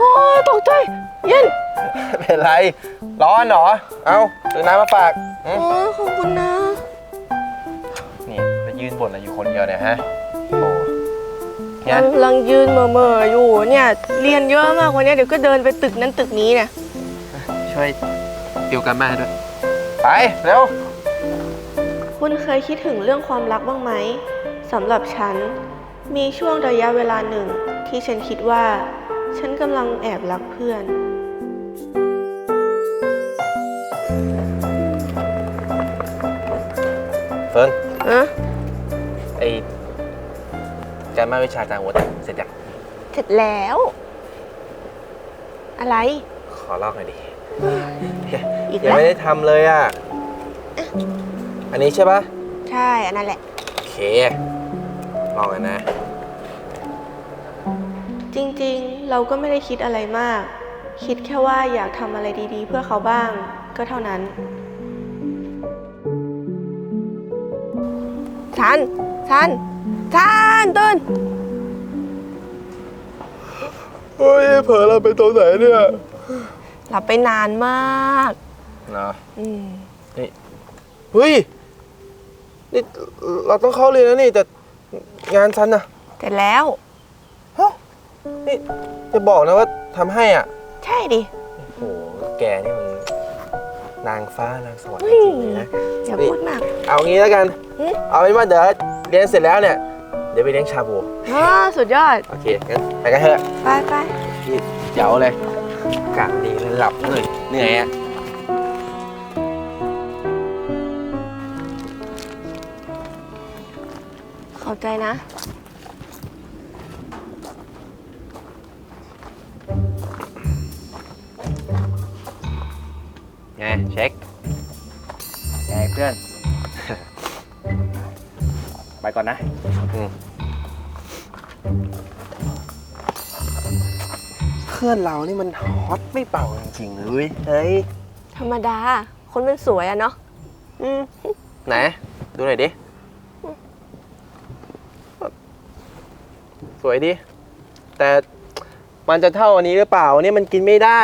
โอ้ยตกใจเย็นเป็นไร ร้อนเหรอ เอาซื้อน้ำมาฝากอืมโอ้ยขอบคุณนะ นี่ไปยืนบ่นอะไรอยู่คนเดียวเนี่ยฮะ โอ้เนี่ยกำลังยืนเหม่อๆอยู่เนี่ย เรียนเยอะมากวันนี้เดี๋ยวก็เดินไปตึกนั้นตึกนี้เนี่ย ช่วยติวกันมาให้ด้วย ไป เร็ว คุณเคยคิดถึงเรื่องความรักบ้างไหมสำหรับฉัน มีช่วงระยะเวลาหนึ่ง ที่ฉันคิดว่า ฉันกำลังแอบรักเพื่อน เฟิร์นอะไอการมาวิชาจางวัดเสร็จยังเสร็จแล้ว อะไร ขอลอกหน่อยดิอีกยังแล้ว ไม่ได้ทำเลยอะ อันนี้ใช่ปะใช่ อันนั้นแหละ โอเค ลองกันนะจ ริงๆ เราก็ไม่ได้คิดอะไรมาก คิดแค่ว่าอยากทำอะไรดีๆ เพื่อเขาบ้าง ก็เท่านั้น ชัน ชัน ชันตื่นเฮ้ยเผลอเราไปตรงไหนเนี่ยหลับไปนานมากเนาะอืม เฮ้ย นี่เราต้องเข้าเรียนแล้วนี่แต่งานฉันนะเสร็จแล้วฮะ นี่จะบอกนะว่าทำให้อะ ใช่ดิ โอ้โห แกนี่มันนางฟ้านางสวรรค์เฮ้จยริงๆเลยนะ อย่านี่พูดมาก เอางี้แล้วกัน หึ เอาเป็นว่าเดี๋ยวเรียนเสร็จแล้วเนี่ย เดี๋ยวไปเลี้ยงชาบูอ๋อสุดยอด โอเคงั้นไปกันเถอะไปไปพี่เจ๋วเลยกะดีเลยหลับเลยเหนื่อยอะ ขอบใจนะ พื่อนเรานี่มันฮอตไม่เป่าจริงๆเลยเว้ยเฮ้ยธรรมดา คนมันสวยอะเนาะอืมไหน ดูหน่อยดิ สวยดิ แต่มันจะเท่าอันนี้หรือเปล่าอันนี้มันกินไม่ได้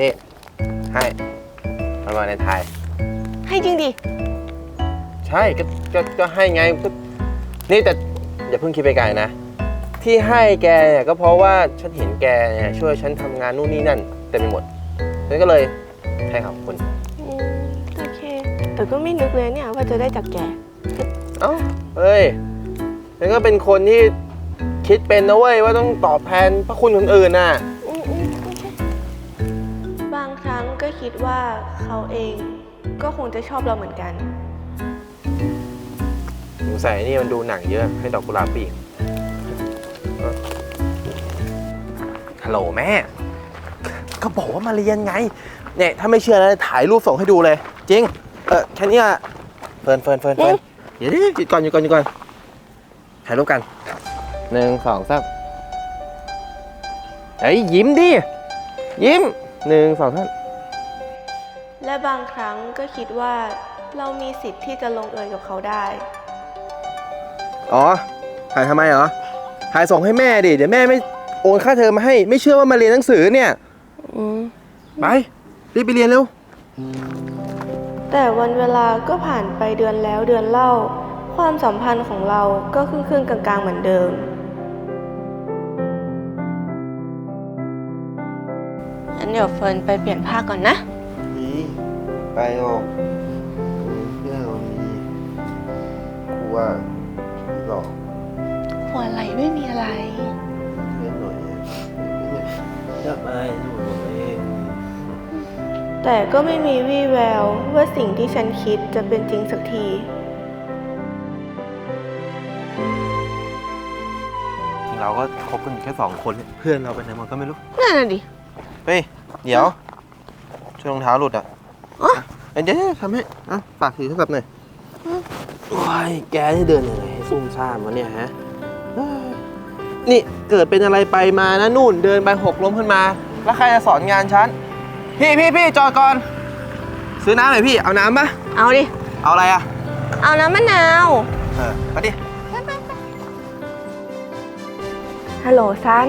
นี่ ให้มันมาในไทย ให้จริงดิ ใช่ก็ก็ก็ให้ไงก็นี่แต่อย่าเพิ่งคิดไปไกลนะ ที่ให้แกเนี่ยก็เพราะว่าฉันเห็นแกเนี่ยช่วยฉันทำงานนู่นนี่นั่นเต็มไปหมดฉันก็เลยให้ขอบคุณอืมโอเค แต่ก็ไม่นึกเลยเนี่ยว่าจะได้จากแก เอ้าเฮ้ยฉันก็เป็นคนที่คิดเป็นนะเว้ยว่าต้องตอบแทนพระคุณคนอื่นน่ะ อืมอืมโอเคบางครั้งก็คิดว่าเขาเองก็คงจะชอบเราเหมือนกัน สงสัยนี่มันดูหนังเยอะให้ดอกกุหลาบผู้หญิง ฮัลโหลแม่ ก็บอกว่ามาเรียนไง เนี่ยถ้าไม่เชื่อนะถ่ายรูปส่งให้ดูเลย จริง เออแค่เนี้ยเฟิร์นเฟิร์นเฟิร์นเฟิร์นเดี๋ยวดิหยุดก่อนหยุดก่อนหยุดก่อน ถ่ายรูปกันหนึ่งสองสามเฮ้ยยิ้มดิ ยิ้มหนึ่งสองสามและบางครั้งก็คิดว่าเรามีสิทธิ์ที่จะลงเอยกับเขาได้ อ๋อ ถ่ายทำไมเหรอ ถ่ายส่งให้แม่ดิ เดี๋ยวแม่ไม่ โอนค่าเทอมมาให้ ไม่เชื่อว่ามาเรียนหนังสือเนี่ยอืมไปรีบไปเรียนเร็ว แต่วันเวลาก็ผ่านไปเดือนแล้วเดือนเล่า ความสัมพันธ์ของเราก็ครึ่งครึ่งๆกลางๆเหมือนเดิม งั้นเดี๋ยวเฟิร์นไปเปลี่ยนผ้าก่อนนะนี่ไปออกเพื่อนเรามีกลัวผีหลอก หัวไหลไม่มีอะไรเพื่อนหน่อย จะไปหนูเอง แต่ก็ไม่มีวี่แววว่าสิ่งที่ฉันคิดจะเป็นจริงสักทีเราก็คบกันอยู่แค่สองคนเนี่ยเพื่อนเราไปไหนหมดก็ไม่รู้ นั่นน่ะดิ เฮ้ย เดี๋ยวช่วยรองเท้าหลุดอะอ๋อเอ้ยเดี๋ยวทำให้อะฝากถือโทรศัพท์หน่อยโอ้ยแกที่เดินยังไงให้ซุ่มซ่ามวะเนี่ยฮะเอ้ย นี่เกิดเป็นอะไรไปมานะนู่นเดินไปหกล้มขึ้นมา แล้วใครจะสอนงานฉัน พี่พี่พี่จอดก่อน ซื้อน้ำหน่อยพี่ เอาน้ำปะเอาดิ เอาอะไรอะเอาน้ำมะนาว เออมาดิ ฮัลโหลซัน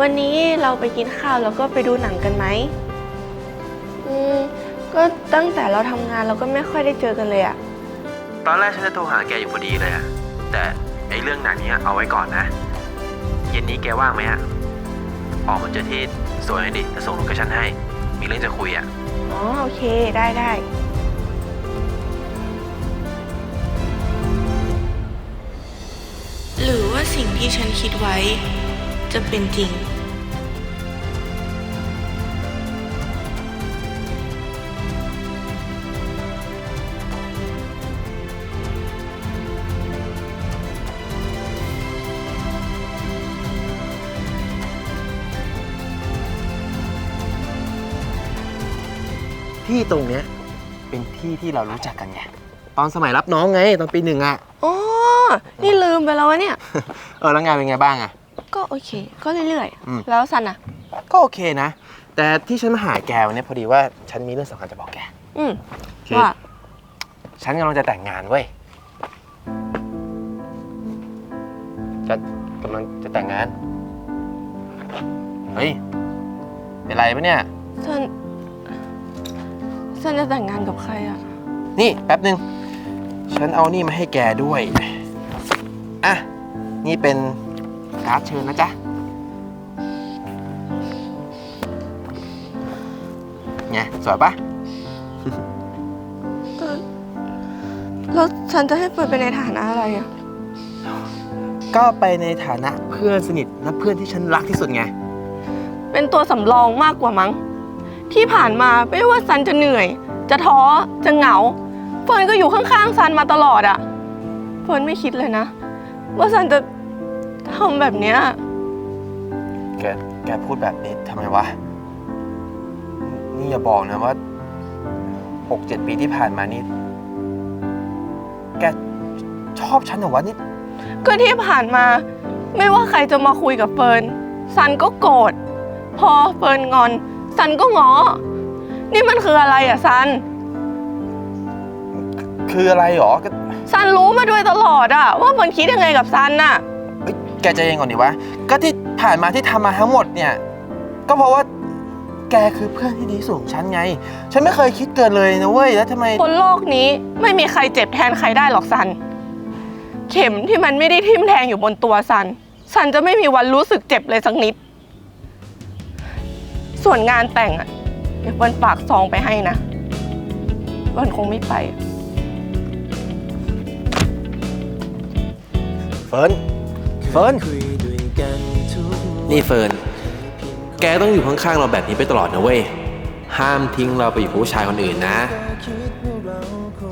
วันนี้เราไปกินข้าวแล้วก็ไปดูหนังกันไหม อืม ก็ตั้งแต่เราทำงานเราก็ไม่ค่อยได้เจอกันเลยอะตอนแรกฉันจะโทรหาแกอยู่พอดีเลยอะแต่ไอ้เรื่องหนังเนี้ยเอาไว้ก่อนนะ เย็นนี้แกว่างไหมอะออกมาเจอที่สวนหน่อยดิจะส่งโลเคชั่นให้ มีเรื่องจะคุยอะอ๋อโอเคได้ได้ หรือว่าสิ่งที่ฉันคิดไว้ จะเป็นจริง ที่ตรงเนี้ยเป็นที่ที่เรารู้จักกันไงตอนสมัยรับน้องไงตอนปีหนึ่งอะอ๋อ นี่ลืมไปแล้ววะเนี่ย เออแล้วงานเป็นไงบ้างอะก็โอเค ก็เรื่อยอืม ๆ แล้วซันอะก็โอเคนะ แต่ที่ฉันมาหาแกวันนี้พอดีว่าฉันมีเรื่องสำคัญจะบอกแก อืมคือ ว่าฉันกำลังจะแต่งงานเว้ยจะกำลังจะแต่งงาน เฮ้ย เป็นไรปะเนี่ยซัน ซันจะแต่งงานกับใครอะนี่แป๊บหนึ่งฉันเอานี่มาให้แกด้วย อะ นี่เป็นการ์ดเชิญนะจ๊ะไงสวยปะเออแล้วฉันจะให้เปิดไปในฐานะอะไรอะก็ไปในฐานะเพื่อนสนิทและเพื่อนที่ฉันรักที่สุดไง เป็นตัวสำรองมากกว่ามั้ง ที่ผ่านมาไม่ว่าซันจะเหนื่อย จะท้อจะเหงาเฟิร์นก็อยู่ข้างๆซันมาตลอดอะเฟิร์นไม่คิดเลยนะ ว่าซันจะทำแบบเนี้ยแก แกพูดแบบนี้ทำไมวะ นี่อย่าบอกนะว่าหกเจ็ดปีที่ผ่านมานี่ แกชอบฉันเหรอวะนี่ ก็ที่ผ่านมา ไม่ว่าใครจะมาคุยกับเฟิร์นซันก็โกรธพอเฟิร์นงอน ซันก็ง้อนี่มันคืออะไรอะซัน คืออะไรหรอก็ซันรู้มาโดยตลอดอะว่าเฟิร์นคิดยังไงกับซันน่ะเฮ้ยแกใจเย็นก่อนดิวะ ก็ที่ผ่านมาที่ทำมาทั้งหมดเนี่ย ก็เพราะว่าแกคือเพื่อนที่ดีที่สุดของฉันไง ฉันไม่เคยคิดเกินเลยนะเว้ย แล้วทำไม บนโลกนี้ไม่มีใครเจ็บแทนใครได้หรอกซัน เข็มที่มันไม่ได้ทิ่มแทงอยู่บนตัวซัน ซันจะไม่มีวันรู้สึกเจ็บเลยสักนิด ส่วนงานแต่งอะเดี๋ยววันฝากซองไปให้นะ วันคงไม่ไป เฟิร์น เฟิร์น นี่เฟิร์น แกต้องอยู่ข้างๆเราแบบนี้ไปตลอดนะเว้ย ห้ามทิ้งเราไปอยู่กับผู้ชายคนอื่นนะ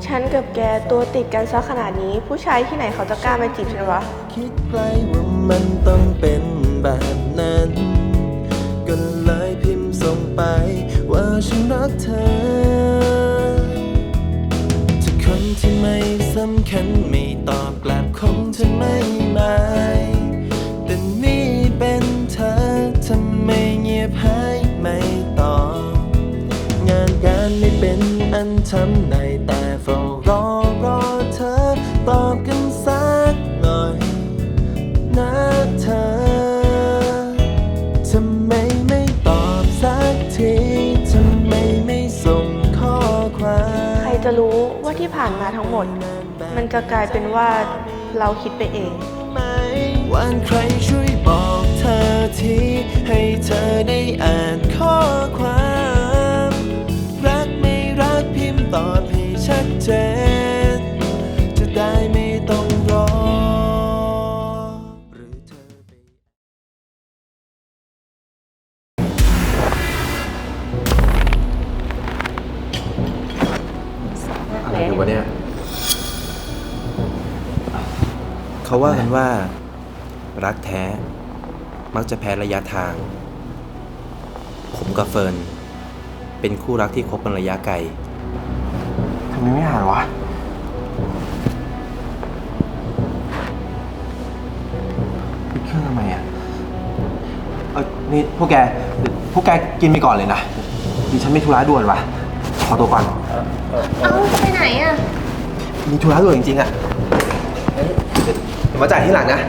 ฉันกับแกตัวติดกันซะขนาดนี้ ผู้ชายที่ไหนเขาจะกล้ามาจีบฉันวะ คิดไกลว่ามันต้องเป็นแบบนั้นก็เลยพิมพ์ส่ง ไป ว่าฉันรักเธอถ้าคนที่ไม่สำคัญไม่ตอบกลับคงจะไม่หมายแต่นี่เป็นเธอทำไมเงียบหายไม่ตอบงานการไม่เป็นอันทำได้แต่เฝ้ารอรอ ผ่านมาทั้งหมด มันจะกลายเป็นว่าเราคิดไปเอง วันใครช่วยบอกเธอทีให้เธอได้อ่านข้อความ รักไม่รักพิมพ์ตอบให้ชัดเจน อะไรอยู่วะเนี่ย เขาว่ากันว่า รักแท้ มักจะแพ้ระยะทาง ผมกับเฟิร์น เป็นคู่รักที่คบกันระยะไกล ทำไมไม่หานวะ ปิดเครื่องทำไมอะ เออนี่พวกแก พวกแกกินไปก่อนเลยนะดิฉันไม่ธุระด่วนวะข อตัวก่อนเอ้าไปไหนอะ มีธุระด่วนจริงๆอะเดี๋ยวมาจ่ายที่หลังนะ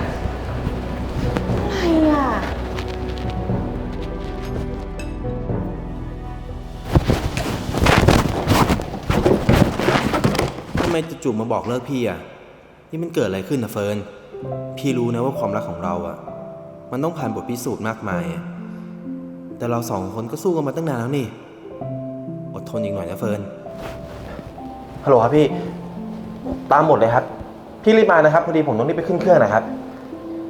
อะไรอะทำไมจู่ๆมาบอกเลิกพี่อะ นี่มันเกิดอะไรขึ้นนะเฟิร์น พี่รู้นะว่าความรักของเราอะ มันต้องผ่านบทพิสูจน์มากมายแต่เราสองคนก็สู้กันมาตั้งนานแล้วนี่ ทนอีกหน่อยนะเฟิร์น ฮัลโหลครับพี่ ตามหมดเลยครับ พี่รีบมานะครับ พอดีผมต้องรีบไปขึ้นเครื่องนะครับ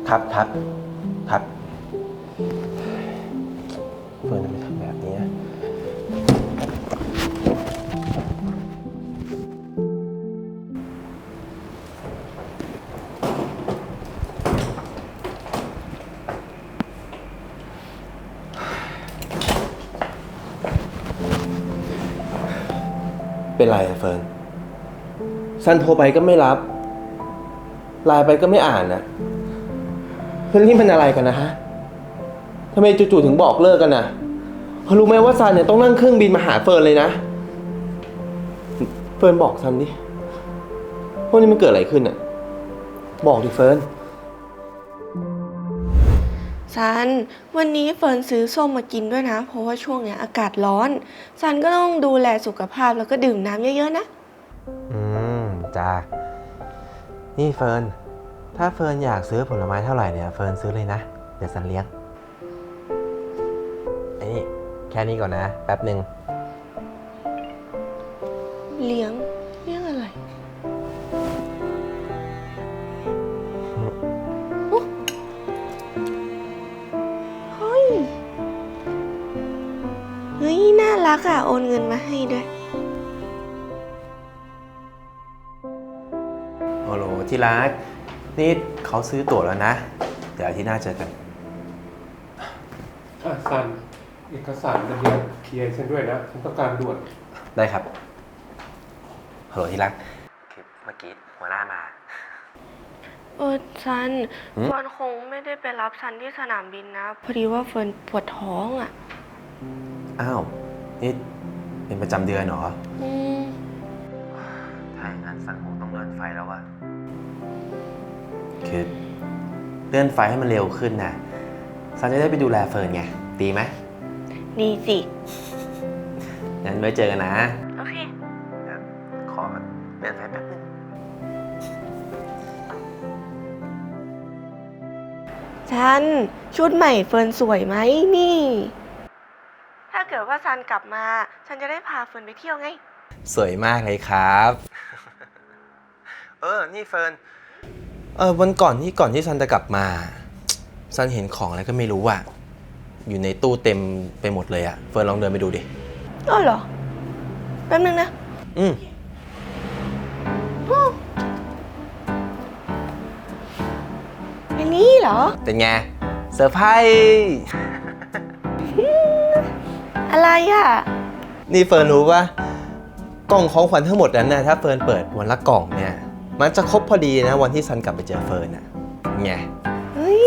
ครับครับครับ เป็นไรอะเฟิร์นซันโทรไปก็ไม่รับไลน์ไปก็ไม่อ่านนะเฮ้ยนี่มันอะไรกันนะฮะทำไมจู่ๆถึงบอกเลิกกันนะเพราะรู้ไหมว่าซันเนี่ยต้องนั่งเครื่องบินมาหาเฟิร์นเลยนะ เฟิร์นบอกซันดิพวกนี้มันเกิดอะไรขึ้นอะบอกดิเฟิร์น ซันวันนี้เฟิร์นซื้อส้มมากินด้วยนะ เพราะว่าช่วงเนี้ยอากาศร้อนซันก็ต้องดูแลสุขภาพแล้วก็ดื่มน้ำเยอะๆนะ อืมจ้านี่เฟิร์น ถ้าเฟิร์นอยากซื้อผลไม้เท่าไหร่เนี่ยเฟิร์นซื้อเลยนะ เดี๋ยวซันเลี้ยงไอ้นี่แค่นี้ก่อนนะ แป๊บหนึ่ง เลี้ยงเลี้ยง รักอะโอนเงินมาให้ด้วยโอ้โหที่รัก นี่เขาซื้อตั๋วแล้วนะ เดี๋ยวอาที่หน้าเจอกัน อะซันเอกสารระเบียบเคลียร์ฉันด้วยนะฉันต้องการด่วนได้ครับฮัลโหลที่รักคือเมื่อกี้หัวหน้ามา เออซันหืม เฟิร์นคงไม่ได้ไปรับซันที่สนามบินนะ พอดีว่าเฟิร์นปวดท้องอะอ้าว นี่เป็นประจำเดือนเหรอ อืมถ้าอย่างนั้นซันคงต้องเลื่อนไฟแล้วอะคือเลื่อนไฟให้มันเร็วขึ้นนะซันจะได้ไปดูแลเฟิร์นไง ดีไหมดีสิ งั้นไว้เจอกันนะ โอเค ขอเลื่อนไฟแป๊บนึงซัน ชุดใหม่เฟิร์นสวยไหมนี่ถ้าเกิดว่าซันกลับมา ฉันจะได้พาเฟิร์นไปเที่ยวไง สวยมากเลยครับ เออ นี่เฟิร์น เออวันก่อนที่ก่อนที่ซันจะกลับมา ซันเห็นของอะไรก็ไม่รู้อะอยู่ในตู้เต็มไปหมดเลยอะเฟิร์นลองเดินไปดูดิ อ้อเหรอ แป๊บนึงนะ อืมอ้ออันนี้เหรอ เป็นไงเซอร์ไพรส์ อะไรอะ นี่เฟิร์นรู้ปะกล่องของขวัญทั้งหมดนั้นนะถ้าเฟิร์นเปิดวันละกล่องเนี่ย มันจะครบพอดีนะวันที่ซันกลับไปเจอเฟิร์นอะไงเฮ้ย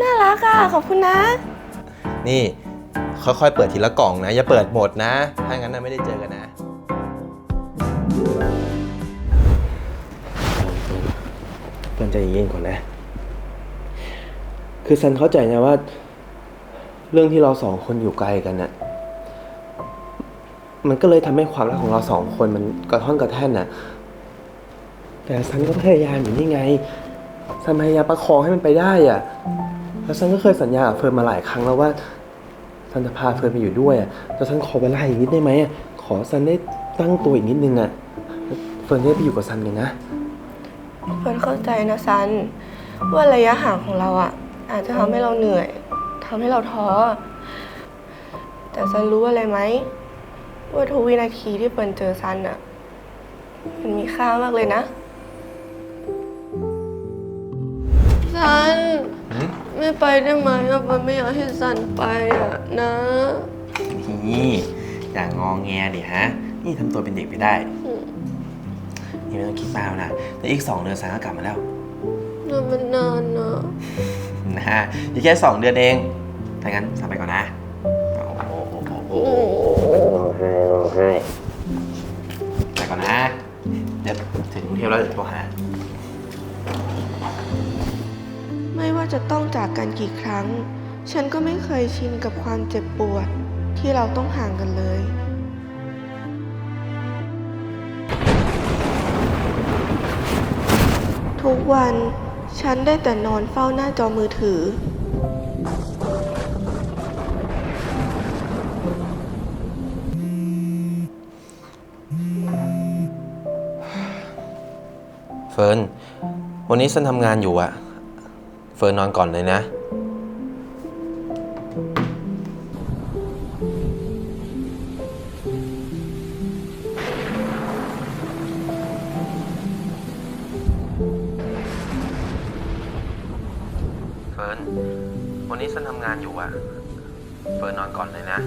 น่ารักอะ ขอบคุณนะ นี่ค่อยๆเปิดทีละกล่องนะ อย่าเปิดหมดนะ ถ้างั้นนะไม่ได้เจอกันนะ เฟิร์นใจเย็นก่อนนะ คือซันเข้าใจนะว่า เรื่องที่เราสองคนอยู่ไกลกันน่ะ มันก็เลยทำให้ความรักของเราสองคนมันกระท่อนกระแท่นน่ะ แต่ซันก็พยายามอยู่นี่ไงซันพยายามประคองให้มันไปได้อะ แล้วฉันก็เคยสัญญากับเฟิร์นมาหลายครั้งแล้วว่าฉันจะพาเฟิร์นไปอยู่ด้วยอะแต่ฉันขอเวลาอีกนิดได้ไหมอะขอซันได้ตั้งตัวอีกนิดนึงอะ เฟิร์นได้ไปอยู่กับซันเลยนะ เฟิร์นเข้าใจนะซันว่าระยะห่างของเราอะ อาจจะทำให้เราเหนื่อยทำให้เราท้อ แต่ซันรู้อะไรไหม ว่าทุกวินาทีที่เฟิร์นเจอซันอะมันมีค่ามากเลยนะซันไม่ไปได้ไหมอะเฟิร์นไม่อยากให้ซันไปอะนะนี่อย่างงองแงดิฮะ นี่ทำตัวเป็นเด็กไปได้อืมนี่ไม่ต้องคิดมากนะแต่อีกสองเดือนซันก็กลับมาแล้วแล้วมันนานนะนะฮะอีกแค่สองเดือนเองถ้างั้นซันไปก่อนนะ ไห้ร้องไห้ไปก่อนนะ เดี๋ยวถึงกรุงเทพแล้วเดี๋ยวโทรหา ไม่ว่าจะต้องจากกันกี่ครั้ง ฉันก็ไม่เคยชินกับความเจ็บปวด ที่เราต้องห่างกันเลย ทุกวันฉันได้แต่นอนเฝ้าหน้าจอมือถือ เฟิร์นวันนี้ฉันทำงานอยู่อะเฟิร์นนอนก่อนเลยนะ เฟิร์นวันนี้ฉันทำงานอยู่อะเฟิร์นนอนก่อนเลยนะ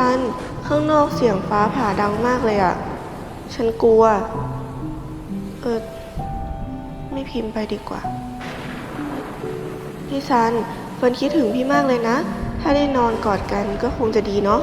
ฉัน ข้างนอกเสียงฟ้าผ่าดังมากเลยอะฉันกลัว เออ ไม่พิมพ์ไปดีกว่า พี่ซันเฟิร์นคิดถึงพี่มากเลยนะ ถ้าได้นอนกอดกันก็คงจะดีเนาะ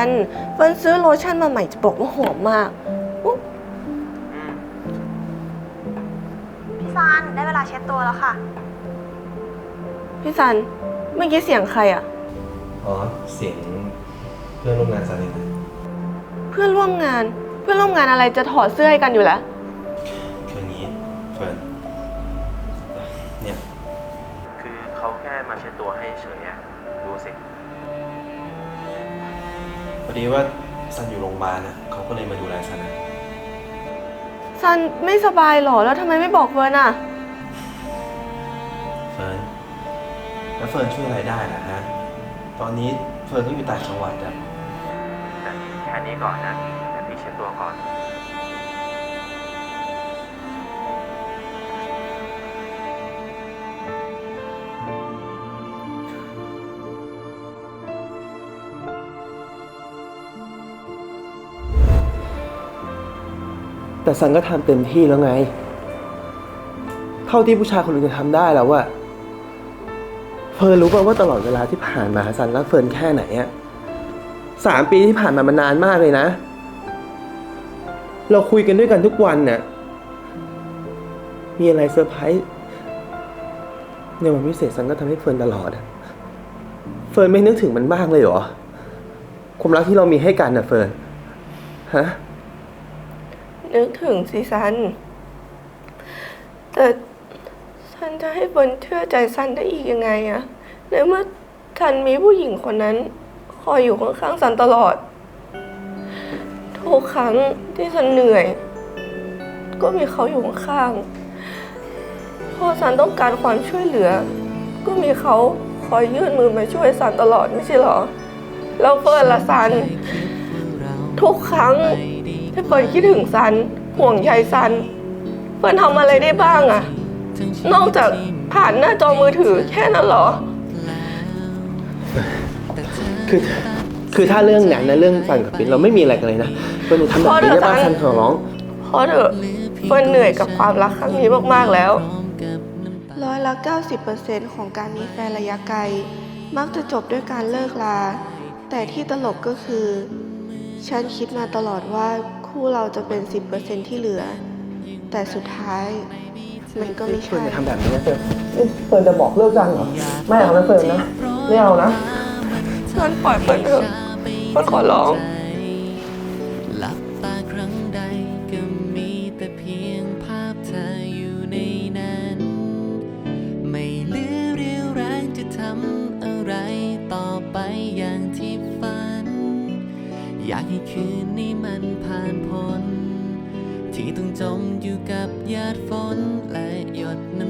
ซันเฟิร์นซื้อโลชั่นมาใหม่จะบอกว่าหอมมากอุ๊ยพี่ซานได้เวลาเช็ดตัวแล้วค่ะ พี่ซันเมื่อกี้เสียงใครอะอ๋อเสียงเพื่อนร่วมงานซันเองนะเพื่อนร่วมงาน เพื่อนร่วมงานอะไรจะถอดเสื้อให้กันอยู่แล้ว ดีว่าซันอยู่โรงพยาบาลนะเขาก็เลยมาดูแลซันนะซันไม่สบายเหรอ แล้วทำไมไม่บอกเฟิร์นอะเฟิร์นแล้วเฟิร์นช่วยอะไรได้ล่ะฮะตอนนี้เฟิร์นต้องอยู่ต่างจังหวัดอะแต่แค่นี้ก่อนนะแต่พี่เช็ดตัวก่อน แต่ซันก็ทำเต็มที่แล้วไง เท่าที่ผู้ชายคนอื่นจะทำได้แล้วอะเฟิร์นรู้ป่าว่าตลอดเวลาที่ผ่านมาซันรักเฟิร์นแค่ไหนอะสามปีที่ผ่านมามันนานมากเลยนะ เราคุยกันด้วยกันทุกวันน่ะ มีอะไรเซอร์ไพรส์ในวันพิเศษซันก็ทำให้เฟิร์นตลอดอะเฟิร์นไม่นึกถึงมันบ้างเลยเหรอความรักที่เรามีให้กันน่ะเฟิร์นฮะ นึกถึงสิซัน แต่ซันจะให้เฟิร์นเชื่อใจซันได้อีกยังไงอะในเมื่อซันมีผู้หญิงคนนั้น คอยอยู่ข้างๆซันตลอด ทุกครั้งที่ซันเหนื่อย ก็มีเขาอยู่ข้างๆพอซันต้องการความช่วยเหลือ ก็มีเขาคอยยื่นมือมาช่วยซันตลอดไม่ใช่เหรอ แล้วเฟิร์นละซัน ทุกครั้ง ที่เฟิร์นคิดถึงซันห่วงใยซัน เฟิร์นทำอะไรได้บ้างอะนอกจากผ่านหน้าจอมือถือแค่นั้นเหรอ คือคือถ้าเรื่องนั้นนะเรื่องฟันกับปิ้นเราไม่มีอะไรกันเลยนะเฟิร์นอย่าทำแบบนี้ได้ป่ะพอเถอะซันขอร้องเพราะเถอะเฟิร์นเหนื่อยกับความรักครั้งนี้มากๆแล้วร้อยละ90%ของการมีแฟนระยะไกล มักจะจบด้วยการเลิกลา แต่ที่ตลกก็คือ ฉันคิดมาตลอดว่า คู่เราจะเป็น 10%ที่เหลือ แต่สุดท้ายมันก็ไม่เฟิร์ใช่นจะทำแบบนี้นะเฟิร์นเอ้ยเฟิร์นจะบอกเลิกกันเหรอ ไม่เอานะเฟิร์นนะ ไม่เอานะ เฟิร์นปล่อยเฟิร์นเถอะเฟิร์นขอร้อง หลับตาครั้งใดก็มีแต่เพียงภาพเธออยู่ในนั้น ไม่เหลือเรี่ยวแรงจะทำอะไรต่อไปอย่างที่ฝัน อยากให้คืน จมอยู่กับหยาดฝนและหยดน้ำ